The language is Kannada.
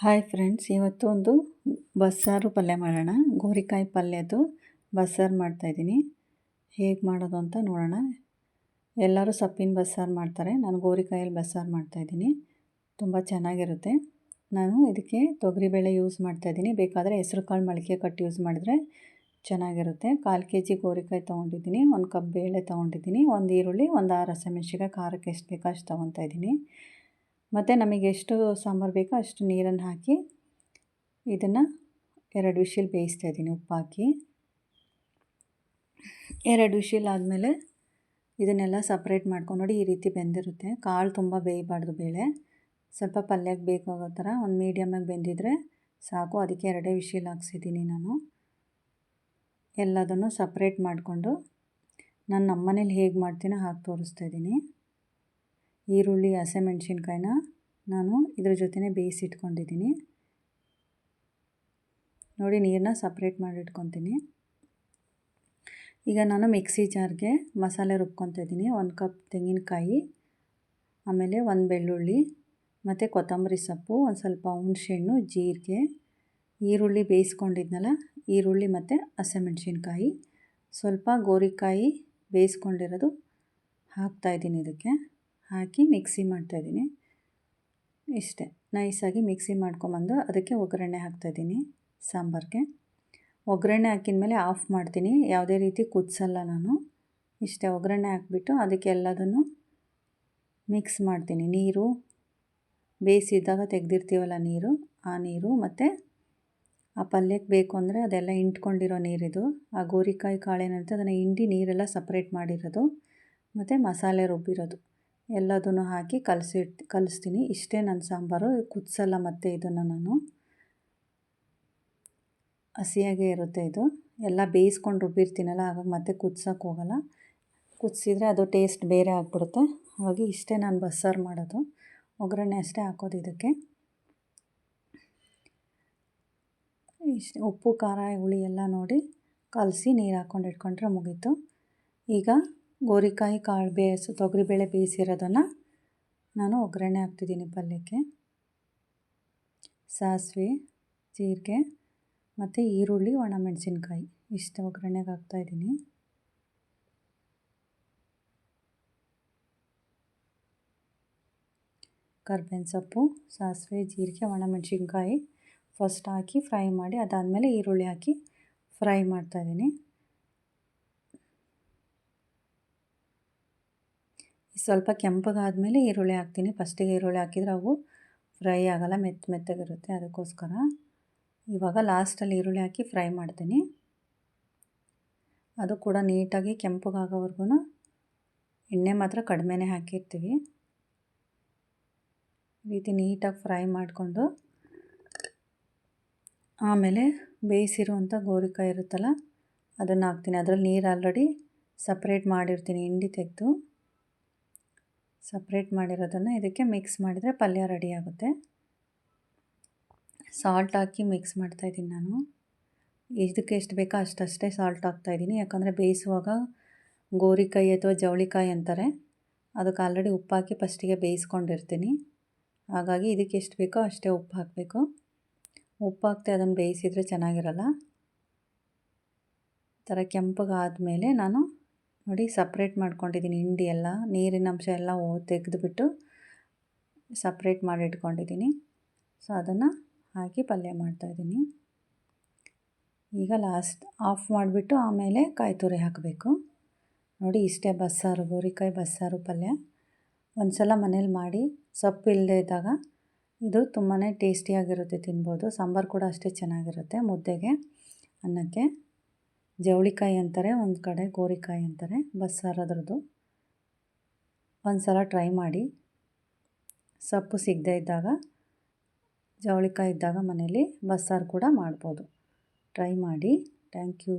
ಹಾಯ್ ಫ್ರೆಂಡ್ಸ್ ಇವತ್ತು ಒಂದು ಬಸ್ಸಾರು ಪಲ್ಯ ಮಾಡೋಣ. ಗೋರಿಕಾಯಿ ಪಲ್ಯದ್ದು ಬಸ್ಸಾರು ಮಾಡ್ತಾಯಿದ್ದೀನಿ ಹೇಗೆ ಮಾಡೋದು ಅಂತ ನೋಡೋಣ. ಎಲ್ಲರೂ ಸೊಪ್ಪಿನ ಬಸ್ಸಾರು ಮಾಡ್ತಾರೆ. ನಾನು ಗೋರಿಕಾಯಲ್ಲಿ ಬಸ್ಸಾರು ಮಾಡ್ತಾಯಿದ್ದೀನಿ ತುಂಬ ಚೆನ್ನಾಗಿರುತ್ತೆ. ನಾನು ಇದಕ್ಕೆ ತೊಗರಿಬೇಳೆ ಯೂಸ್ ಮಾಡ್ತಾಯಿದ್ದೀನಿ ಬೇಕಾದರೆ ಹೆಸ್ರು ಕಾಳು ಮೊಳಕೆ ಕಟ್ಟು ಯೂಸ್ ಮಾಡಿದ್ರೆ ಚೆನ್ನಾಗಿರುತ್ತೆ. ಕಾಲು ಕೆ ಜಿ ಗೋರಿಕಾಯಿ ತೊಗೊಂಡಿದ್ದೀನಿ. ಒಂದು ಕಪ್ ಬೇಳೆ ತೊಗೊಂಡಿದ್ದೀನಿ. ಒಂದು ಈರುಳ್ಳಿ, ಒಂದು ಆರು ಹಸಿಮೆಣ್ಸಿಕಾಯಿ ಖಾರಕ್ಕೆ ಎಷ್ಟು ಬೇಕೋ ಅಷ್ಟು ತೊಗೊತಾ ಇದ್ದೀನಿ. ಮತ್ತು ನಮಗೆ ಎಷ್ಟು ಸಾಂಬಾರು ಬೇಕೋ ಅಷ್ಟು ನೀರನ್ನು ಹಾಕಿ ಇದನ್ನು ಎರಡು ವಿಷಿಲ್ ಬೇಯಿಸ್ತಾ ಇದ್ದೀನಿ, ಉಪ್ಪಾಕಿ. ಹಾಕಿ ಎರಡು ವಿಷಿಲ್ ಆದಮೇಲೆ ಇದನ್ನೆಲ್ಲ ಸಪ್ರೇಟ್ ಮಾಡ್ಕೊಂಡು ನೋಡಿ ಈ ರೀತಿ ಬೆಂದಿರುತ್ತೆ. ಕಾಳು ತುಂಬ ಬೇಯಬಾರ್ದು ಬೇಳೆ. ಸ್ವಲ್ಪ ಪಲ್ಯಕ್ಕೆ ಬೇಕಾಗೋ ಥರ ಒಂದು ಮೀಡಿಯಮಾಗಿ ಬೆಂದಿದ್ರೆ ಸಾಕು. ಅದಕ್ಕೆ ಎರಡೇ ವಿಷಿಲ್ ಹಾಕ್ಸಿದ್ದೀನಿ ನಾನು. ಎಲ್ಲದನ್ನು ಸಪ್ರೇಟ್ ಮಾಡಿಕೊಂಡು ನಾನು ನಮ್ಮನೇಲಿ ಹೇಗೆ ಮಾಡ್ತೀನೋ ಹಾಗೆ ತೋರಿಸ್ತಾ ಇದ್ದೀನಿ. ಈರುಳ್ಳಿ ಹಸಿಮೆಣ್ಸಿನ್ಕಾಯಿನ ನಾನು ಇದ್ರ ಜೊತೆನೇ ಬೇಯಿಸಿಟ್ಕೊಂಡಿದ್ದೀನಿ ನೋಡಿ ನೀರನ್ನ ಸಪ್ರೇಟ್ ಮಾಡಿಟ್ಕೊತೀನಿ ಈಗ ನಾನು ಮಿಕ್ಸಿ ಜಾರ್ಗೆ ಮಸಾಲೆ ರುಬ್ಕೊತಾ ಇದ್ದೀನಿ. ಒಂದು ಕಪ್ ತೆಂಗಿನಕಾಯಿ, ಆಮೇಲೆ ಒಂದು ಬೆಳ್ಳುಳ್ಳಿ, ಮತ್ತು ಕೊತ್ತಂಬರಿ ಸೊಪ್ಪು, ಒಂದು ಸ್ವಲ್ಪ ಹುಣಸೆಹಣ್ಣು, ಜೀರಿಗೆ, ಈರುಳ್ಳಿ ಬೇಯಿಸ್ಕೊಂಡಿದ್ನಲ್ಲ, ಈರುಳ್ಳಿ ಮತ್ತು ಹಸಿಮೆಣ್ಸಿನ್ಕಾಯಿ ಸ್ವಲ್ಪ ಗೋರಿಕಾಯಿ ಬೇಯಿಸ್ಕೊಂಡಿರೋದು ಹಾಕ್ತಾಯಿದ್ದೀನಿ ಇದಕ್ಕೆ. ಹಾಕಿ ಮಿಕ್ಸಿ ಮಾಡ್ತಾಯಿದ್ದೀನಿ. ಇಷ್ಟೇ, ನೈಸಾಗಿ ಮಿಕ್ಸಿ ಮಾಡ್ಕೊಂಬಂದು ಅದಕ್ಕೆ ಒಗ್ಗರಣೆ ಹಾಕ್ತಾಯಿದ್ದೀನಿ ಸಾಂಬಾರಿಗೆ. ಒಗ್ಗರಣೆ ಹಾಕಿದ ಮೇಲೆ ಆಫ್ ಮಾಡ್ತೀನಿ, ಯಾವುದೇ ರೀತಿ ಕುದಿಸಲ್ಲ ನಾನು. ಇಷ್ಟೇ, ಒಗ್ಗರಣೆ ಹಾಕ್ಬಿಟ್ಟು ಅದಕ್ಕೆ ಎಲ್ಲದನ್ನು ಮಿಕ್ಸ್ ಮಾಡ್ತೀನಿ. ನೀರು, ಬೇಯಿಸಿದ್ದಾಗ ತೆಗೆದಿರ್ತೀವಲ್ಲ ನೀರು, ಆ ನೀರು ಮತ್ತು ಆ ಪಲ್ಯಕ್ಕೆ ಬೇಕು ಅಂದರೆ ಅದೆಲ್ಲ ಇಂಟ್ಕೊಂಡಿರೋ ನೀರಿದು, ಆ ಗೋರಿಕಾಯಿ ಕಾಳೇನಿರುತ್ತೆ ಅದನ್ನು ಹಿಂಡಿ ನೀರೆಲ್ಲ ಸಪ್ರೇಟ್ ಮಾಡಿರೋದು, ಮತ್ತು ಮಸಾಲೆ ರುಬ್ಬಿರೋದು. ಎಲ್ಲದನ್ನು ಹಾಕಿ ಕಲಸಿ ಕಲಿಸ್ತೀನಿ. ಇಷ್ಟೇ ನನ್ನ ಸಾಂಬಾರು. ಕುದಿಸಲ್ಲ ಮತ್ತು ಇದನ್ನು ನಾನು. ಹಸಿಯಾಗೇ ಇರುತ್ತೆ ಇದು. ಎಲ್ಲ ಬೇಯಿಸ್ಕೊಂಡು ರುಬ್ಬಿರ್ತೀನಲ್ಲ ಆಗ ಮತ್ತೆ ಕುದ್ಸೋಕೆ ಹೋಗಲ್ಲ. ಕುದಿಸಿದ್ರೆ ಅದು ಟೇಸ್ಟ್ ಬೇರೆ ಆಗಿಬಿಡುತ್ತೆ. ಹಾಗಾಗಿ ಇಷ್ಟೇ ನಾನು ಬಸ್ಸಾರು ಮಾಡೋದು. ಒಗ್ಗರಣೆ ಅಷ್ಟೇ ಹಾಕೋದು ಇದಕ್ಕೆ. ಇಷ್ಟು ಉಪ್ಪು, ಖಾರ, ಹುಳಿ ಎಲ್ಲ ನೋಡಿ ಕಲಸಿ ನೀರು ಹಾಕ್ಕೊಂಡು ಇಟ್ಕೊಂಡ್ರೆ ಮುಗೀತು. ಈಗ ಗೋರಿಕಾಯಿ ಕಾಳು ಬೇಯಿಸಿ ತೊಗರಿಬೇಳೆ ಬೇಯಿಸಿರೋದನ್ನು ನಾನು ಒಗ್ಗರಣೆ ಹಾಕ್ತಿದ್ದೀನಿ ಪಲ್ಯಕ್ಕೆ. ಸಾಸಿವೆ, ಜೀರಿಗೆ ಮತ್ತು ಈರುಳ್ಳಿ, ಒಣಮೆಣಸಿನ್ಕಾಯಿ ಇಷ್ಟು ಒಗ್ಗರಣೆಗೆ ಹಾಕ್ತಾಯಿದ್ದೀನಿ ಕರ್ಬೇವಿನ ಸೊಪ್ಪು, ಸಾಸಿವೆ, ಜೀರಿಗೆ, ಒಣಮೆಣಸಿನ್ಕಾಯಿ ಫಸ್ಟ್ ಹಾಕಿ ಫ್ರೈ ಮಾಡಿ ಅದಾದಮೇಲೆ ಈರುಳ್ಳಿ ಹಾಕಿ ಫ್ರೈ ಮಾಡ್ತಾಯಿದ್ದೀನಿ ಸ್ವಲ್ಪ ಕೆಂಪಗಾದಮೇಲೆ ಈರುಳ್ಳಿ ಹಾಕ್ತೀನಿ. ಫಸ್ಟಿಗೆ ಈರುಳ್ಳಿ ಹಾಕಿದರೆ ಅವು ಫ್ರೈ ಆಗೋಲ್ಲ ಮೆತ್ತ ಮೆತ್ತಗಿರುತ್ತೆ. ಅದಕ್ಕೋಸ್ಕರ ಇವಾಗ ಲಾಸ್ಟಲ್ಲಿ ಈರುಳ್ಳಿ ಹಾಕಿ ಫ್ರೈ ಮಾಡ್ತೀನಿ. ಅದು ಕೂಡ ನೀಟಾಗಿ ಕೆಂಪಗಾಗೋವರೆಗೂ ಎಣ್ಣೆ ಮಾತ್ರ ಕಡಿಮೆನೇ ಹಾಕಿರ್ತೀವಿ. ರೀತಿ ನೀಟಾಗಿ ಫ್ರೈ ಮಾಡಿಕೊಂಡು ಆಮೇಲೆ ಬೇಯಿಸಿರುವಂಥ ಗೋರಿಕಾಯಿ ಇರುತ್ತಲ್ಲ, ಅದನ್ನು ಹಾಕ್ತೀನಿ. ಅದರಲ್ಲಿ ನೀರು ಆಲ್ರೆಡಿ ಸಪ್ರೇಟ್ ಮಾಡಿರ್ತೀನಿ, ಹಿಂಡಿ ತೆಗೆದು. ಸಪ್ರೇಟ್ ಮಾಡಿರೋದನ್ನು ಇದಕ್ಕೆ ಮಿಕ್ಸ್ ಮಾಡಿದರೆ ಪಲ್ಯ ರೆಡಿ ಆಗುತ್ತೆ. ಸಾಲ್ಟ್ ಹಾಕಿ ಮಿಕ್ಸ್ ಮಾಡ್ತಾಯಿದ್ದೀನಿ ನಾನು. ಇದಕ್ಕೆ ಎಷ್ಟು ಬೇಕೋ ಅಷ್ಟಷ್ಟೇ ಸಾಲ್ಟ್ ಹಾಕ್ತಾಯಿದ್ದೀನಿ ಯಾಕಂದರೆ ಬೇಯಿಸುವಾಗ ಗೋರಿಕಾಯಿ ಅಥವಾ ಜವಳಿಕಾಯಿ ಅಂತಾರೆ. ಅದಕ್ಕೆ ಆಲ್ರೆಡಿ ಉಪ್ಪು ಹಾಕಿ ಫಸ್ಟಿಗೆ ಬೇಯಿಸ್ಕೊಂಡಿರ್ತೀನಿ. ಹಾಗಾಗಿ ಇದಕ್ಕೆ ಎಷ್ಟು ಬೇಕೋ ಅಷ್ಟೇ ಉಪ್ಪು ಹಾಕಬೇಕು. ಉಪ್ಪು ಹಾಕ್ತೆ ಅದನ್ನು ಬೇಯಿಸಿದರೆ ಚೆನ್ನಾಗಿರಲ್ಲ. ಥರ ಕೆಂಪಗಾದಮೇಲೆ ನಾನು ನೋಡಿ ಸಪ್ರೇಟ್ ಮಾಡ್ಕೊಂಡಿದ್ದೀನಿ ಹಿಂಡಿ ಎಲ್ಲ, ನೀರಿನ ಅಂಶ ಎಲ್ಲ ತೆಗೆದುಬಿಟ್ಟು ಸಪ್ರೇಟ್ ಮಾಡಿ ಇಟ್ಕೊಂಡಿದ್ದೀನಿ ಸೊ ಅದನ್ನು ಹಾಕಿ ಪಲ್ಯ ಮಾಡ್ತಾಯಿದ್ದೀನಿ ಈಗ ಲಾಸ್ಟ್ ಆಫ್ ಮಾಡಿಬಿಟ್ಟು ಆಮೇಲೆ ಕಾಯಿ ತುರಿ ಹಾಕಬೇಕು. ನೋಡಿ ಇಷ್ಟೇ ಬಸ್ಸಾರು, ಗೋರಿಕಾಯಿ ಬಸ್ಸಾರು ಪಲ್ಯ. ಒಂದು ಸಲ ಮನೇಲಿ ಮಾಡಿ, ಸೊಪ್ಪು ಇಲ್ಲದೆ ಇದ್ದಾಗ ಇದು ತುಂಬಾ ಟೇಸ್ಟಿಯಾಗಿರುತ್ತೆ ತಿನ್ಬೋದು. ಸಾಂಬಾರು ಕೂಡ ಅಷ್ಟೇ ಚೆನ್ನಾಗಿರುತ್ತೆ ಮುದ್ದೆಗೆ, ಅನ್ನಕ್ಕೆ. ಜವಳಿಕಾಯಿ ಅಂತಾರೆ, ಒಂದು ಕಡೆ ಗೋರಿಕಾಯಿ ಅಂತಾರೆ ಬಸ್ಸಾರು ಅದರದ್ದು ಒಂದು ಸಲ ಟ್ರೈ ಮಾಡಿ. ಸೊಪ್ಪು ಸಿಗದೇ ಇದ್ದಾಗ, ಜವಳಿಕಾಯಿ ಇದ್ದಾಗ ಮನೇಲಿ ಬಸ್ಸಾರು ಕೂಡ ಮಾಡ್ಬೋದು. ಟ್ರೈ ಮಾಡಿ. Thank you